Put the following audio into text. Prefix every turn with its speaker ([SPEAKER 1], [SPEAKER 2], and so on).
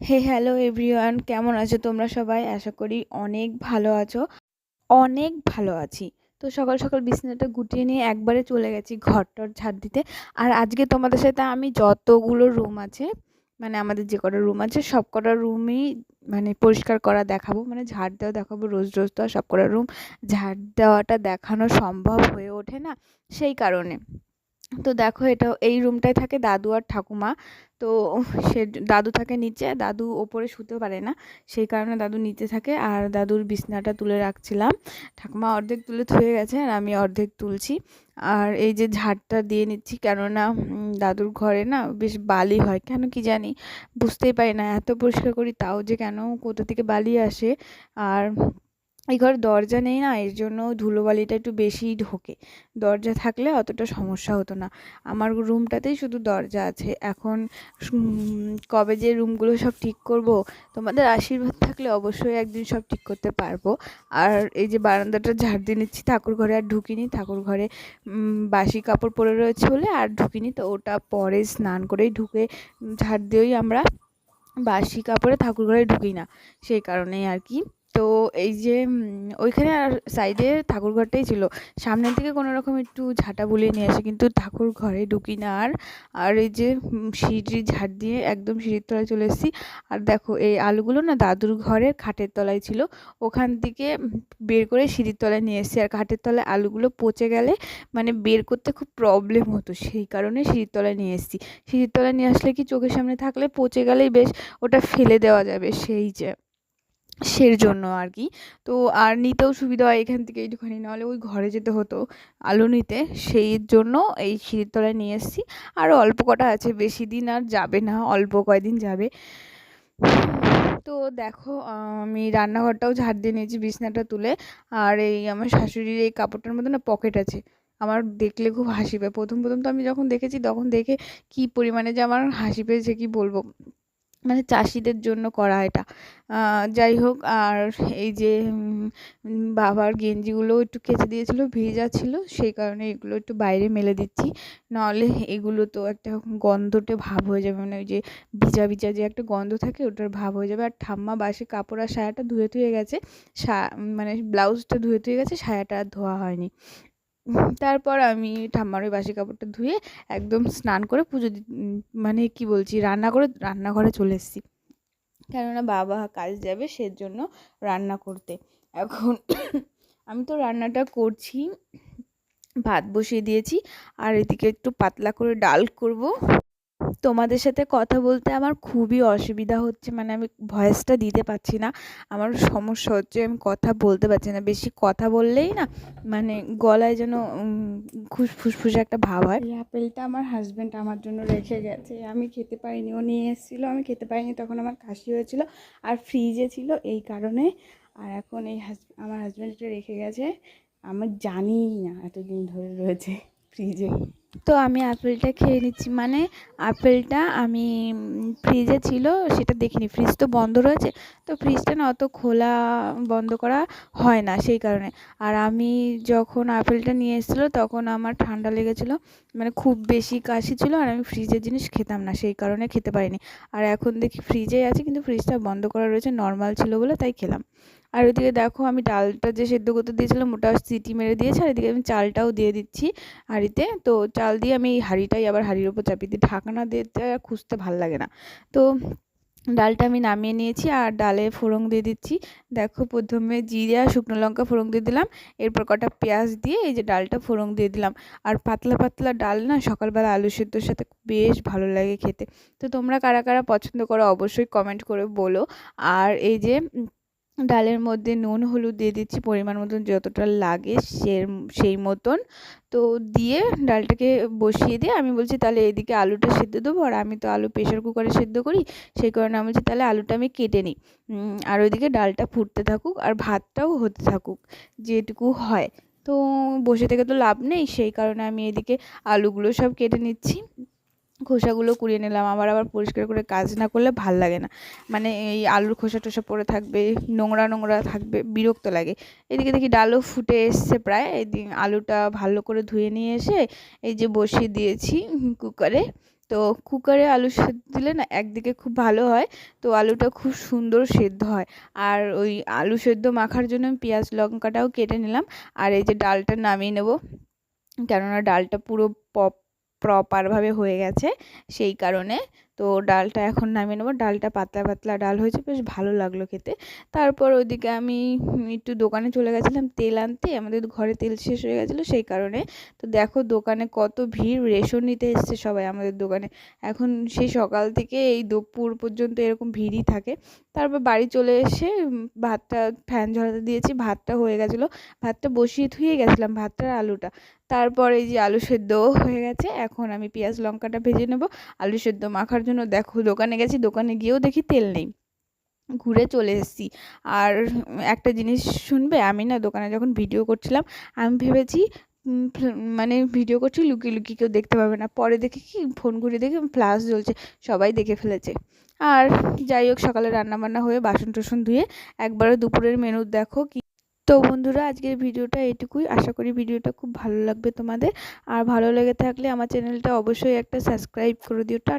[SPEAKER 1] হে hello everyone, কেমন আছো তোমরা সবাই? আশা করি অনেক ভালো আছো, অনেক ভালো আছি। তো সকাল সকাল বিছানাটা গুটিয়ে নিয়ে একবারে চলে গেছি ঘরটর ঝাড় দিতে। আর আজকে তোমাদের সাথে আমি যতগুলো রুম আছে মানে আমাদের যে কটা রুম আছে, সব কটা রুমই মানে পরিষ্কার করা দেখাবো। মানে ঝাড় দেওয়া দেখাবো, রোজ রোজ তো সব কটা রুম ঝাড় দেওয়াটা দেখানো সম্ভব হয়ে ওঠে না, সেই কারণে। তো দেখো এটা এই রুমটায় থাকে দাদু আর ঠাকুমা। তো সে দাদু থাকে নিচে, দাদু ওপরে শুতে পারে না। সেই কারণে দাদু নিচে থাকে আর দাদুর বিছনাটা তুলে রাখছিলাম। ঠাকুমা অর্ধেক তুলে থুয়ে গেছে আর আমি অর্ধেক তুলছি। আর এই যে ঝাড়টা দিয়ে নিচ্ছি, কেননা দাদুর ঘরে না বেশ বালি হয়। কেন কি জানি, বুঝতেই পারি না। এত পরিষ্কার করি তাও যে কেন, কোথা থেকে বালি আসে? আর এই ঘরে দরজা নেই না, এর জন্য ধুলোবালিটা একটু বেশিই ঢোকে। দরজা থাকলে অতটা সমস্যা হতো না। আমার রুমটাতেই শুধু দরজা আছে। এখন কবে যে রুমগুলো সব ঠিক করব, তোমাদের আশীর্বাদ থাকলে অবশ্যই একদিন সব ঠিক করতে পারব। আর এই যে বারান্দাটা ঝাড় দিয়ে নিচ্ছি, ঠাকুর ঘরে আর ঢুকিনি। ঠাকুর ঘরে বাসি কাপড় পরে রয়েছে বলে আর ঢুকিনি। তো ওটা পরে স্নান করেই ঢুকে ঝাড় দিয়েই আমরা বাসি কাপড়ে ঠাকুর ঘরে ঢুকি না। সেই কারণেই আর কি। তো এই যে ওইখানে আর সাইডে ঠাকুর ঘরটাই ছিল। সামনের দিকে কোনো রকম একটু ঝাঁটা বুলিয়ে নিয়ে আসে, কিন্তু ঠাকুর ঘরে ঢুকি না আর। আর এই যে সিঁড়ি ঝাড় দিয়ে একদম সিঁড়ির তলায় চলে এসেছি। আর দেখো, এই আলুগুলো না দাদুর ঘরের খাটের তলায় ছিল। ওখান থেকে বের করে সিঁড়ির তলায় নিয়ে এসেছি। আর খাটের তলায় আলুগুলো পচে গেলে মানে বের করতে খুব প্রবলেম হতো। সেই কারণে সিঁড়ির তলায় নিয়ে এসেছি। সিঁড়ির তলায় নিয়ে আসলে কি চোখের সামনে থাকলে পচে গেলেই বেশ, ওটা ফেলে দেওয়া যাবে। সেই যে সের জন্য আর কি তো আর নিতেও সুবিধা হয় এখান থেকে একটুখানি, নাহলে ওই ঘরে যেতে হতো আলু নিতে। সেই জন্য এই সিঁড়ির তলায় নিয়ে এসেছি। আরও অল্প কটা আছে, বেশি দিন আর যাবে না, অল্প কয়দিন যাবে। তো দেখো, আমি রান্নাঘরটাও ঝাড় দিয়ে নিয়েছি বিছনাটা তুলে। আর এই আমার শাশুড়ির এই কাপড়টার মধ্যে না পকেট আছে। আমার দেখলে খুব হাসি পায়। প্রথম প্রথম তো আমি যখন দেখেছি, তখন দেখে কি পরিমাণে যে আমার হাসি পেয়েছে, কি বলব? মানে চাষিদের জন্য করা এটা। যাই হোক, আর এই যে বাবার গেঞ্জিগুলো একটু কেচে দিয়েছিল, ভেজা ছিল, সেই কারণে এগুলো একটু বাইরে মেলে দিচ্ছি। নাহলে এগুলো তো একটা গন্ধটে ভাব হয়ে যাবে মানে ওই যে ভিজা ভিজা যে একটা গন্ধ থাকে, ওটার ভাব হয়ে যাবে। আর ঠাম্মা বাসে কাপড় আর সায়াটা ধুয়ে ধুয়ে গেছে, সা মানে ব্লাউজটা ধুয়ে ধুয়ে গেছে, সায়াটা আর ধোয়া হয়নি। তারপর আমি ঠাম্মার ওই বাসি কাপড়টা ধুয়ে একদম স্নান করে পুজো মানে কি বলছি, রান্না করে, রান্নাঘরে চলে এসেছি। কেননা বাবা কাজ যাবে সেজন্য রান্না করতে। এখন আমি তো রান্নাটা করছি, ভাত বসিয়ে দিয়েছি, আর এদিকে একটু পাতলা করে ডাল করব। তোমাদের সাথে কথা বলতে আমার খুবই অসুবিধা হচ্ছে মানে আমি ভয়েসটা দিতে পারছি না। আমার সমস্যা হচ্ছে আমি কথা বলতে পারছি না, বেশি কথা বললেই না মানে গলায় যেন খুশ একটা ভাব হয়। এই আপেলটা আমার হাজব্যান্ড আমার জন্য রেখে গেছে। আমি খেতে পারিনি, ও নিয়ে এসেছিল, আমি খেতে পারিনি, তখন আমার কাশি হয়েছিল আর ফ্রিজে ছিল এই কারণে। আর এখন এই আমার হাজব্যান্ড এটা রেখে গেছে, আমি জানিই না এতদিন ধরে রয়েছে ফ্রিজে তো আমি আপেলটা খেয়ে নিচ্ছি। মানে আপেলটা আমি ফ্রিজে ছিল, সেটা দেখিনি। ফ্রিজ তো বন্ধ রয়েছে, তো ফ্রিজটা না অত খোলা বন্ধ করা হয় না সেই কারণে। আর আমি যখন আপেলটা নিয়ে এসেছিল, তখন আমার ঠান্ডা লেগেছিলো মানে খুব বেশি কাশি ছিল, আর আমি ফ্রিজের জিনিস খেতাম না, সেই কারণে খেতে পারিনি। আর এখন দেখি ফ্রিজেই আছে, কিন্তু ফ্রিজটা বন্ধ করা রয়েছে নর্মাল ছিল বলে তাই খেলাম। আর ওইদিকে দেখো আমি ডালটা যে সেদ্ধ করতে দিয়েছিলাম, ওটা সিটি মেরে দিয়েছি, আর এদিকে আমি চালটাও দিয়ে দিচ্ছি হাঁড়িতে। তো চাল দিয়ে আমি এই হাঁড়িটাই আবার হাঁড়ির ওপর চাপিয়ে দিই। ঢাকনা দিতে আর খুঁজতে ভালো লাগে না। তো ডালটা আমি নামিয়ে নিয়েছি আর ডালে ফোড়ন দিয়ে দিচ্ছি। দেখো প্রথমে জিরে আর শুকনো লঙ্কা ফোড়ন দিয়ে দিলাম। এরপর কটা পেঁয়াজ দিয়ে এই যে ডালটা ফোড়ন দিয়ে দিলাম। আর পাতলা পাতলা ডাল না সকালবেলা আলু সেদ্ধর সাথে বেশ ভালো লাগে খেতে। তো তোমরা কারা কারা পছন্দ করো অবশ্যই কমেন্ট করে বলো। আর এই যে ডালের মধ্যে নুন, হলুদ দিয়ে দিচ্ছি পরিমাণ মতন যতটা লাগে সে সেই মতন। তো দিয়ে ডালটাকে বসিয়ে দিয়ে আমি বলছি, তাহলে এদিকে আলুটা সেদ্ধ দেবো আর আমি তো আলু প্রেশার কুকারে সেদ্ধ করি, সেই কারণে আমি বলছি, তাহলে আলুটা আমি কেটে নিই। আর ওইদিকে ডালটা ফুটতে থাকুক আর ভাতটাও হতে থাকুক, যেটুকু হয়। তো বসে থেকে তো লাভ নেই, সেই কারণে আমি এদিকে আলুগুলো সব কেটে নিচ্ছি। খোসাগুলো কুড়িয়ে নিলাম। আবার আবার পরিষ্কার করে কাজ না করলে ভালো লাগে না। মানে এই আলুর খোসা টোসা পড়ে থাকবে, নোংরা নোংরা থাকবে, বিরক্ত লাগে। এদিকে দেখি ডালও ফুটে এসছে প্রায়। এদিকে আলুটা ভালো করে ধুয়ে নিয়ে এসে এই যে বসিয়ে দিয়েছি কুকারে। তো কুকারে আলু সেদ্ধ দিলে না একদিকে খুব ভালো হয়, তো আলুটা খুব সুন্দর সেদ্ধ হয়। আর ওই আলু সেদ্ধ মাখার জন্য আমি পেঁয়াজ, লঙ্কাটাও কেটে নিলাম। আর এই যে ডালটা নামিয়ে নেব। কেননা ডালটা পুরো পপ প্রপারভাবে হয়ে গেছে সেই কারণে তো ডালটা এখন নামিয়ে নেব। ডালটা পাতলা পাতলা ডাল হয়েছে, বেশ ভালো লাগল খেতে। তারপর ওদিকে আমি একটু দোকানে চলে গেছিলাম তেল আনতে, আমাদের ঘরে তেল শেষ হয়ে গেছিল সেই কারণে। তো দেখো দোকানে কত ভিড়, রেশন নিতে এসছে সবাই আমাদের দোকানে। এখন সেই সকাল থেকে এই দুপুর পর্যন্ত এরকম ভিড়ই থাকে। তারপর বাড়ি চলে এসে ভাতটা, ফ্যান ঝরাতে দিয়েছি, ভাতটা হয়ে গেছিল। ভাতটা বসিয়ে ধুয়ে গেছিলাম, ভাতটা আলুটা। তারপর এই যে আলু সেদ্ধও হয়ে গেছে, এখন আমি পেঁয়াজ, লঙ্কাটা ভেজে নেব। আলু সেদ্ধ মাখার জন্য দেখো দোকানে গেছি, দোকানে গিয়েও দেখি তেল নেই। ঘুরে চলে এসেছি। আর একটা জিনিস শুনবে? আমি না দোকানে যখন ভিডিও করছিলাম, আমি ভেবেছি মানে ভিডিও করছি, লুকিয়ে লুকিয়ে কেউ দেখতে পাবে না। পরে দেখে কি ফোন ঘুরে দেখে ফ্লাশ জ্বলছে, সবাই দেখে ফেলেছে। আর যাই হোক, সকালে রান্নাবান্না হয়ে বাসন টাসন ধুয়ে একবারে দুপুরের মেনু দেখো কি। তো বন্ধুরা, আজকের ভিডিওটা এটুকুই। আশা করি ভিডিওটা খুব ভালো লাগবে তোমাদের। আর ভালো লেগে থাকলে আমার চ্যানেলটা অবশ্যই একটা সাবস্ক্রাইব করে দিও। টা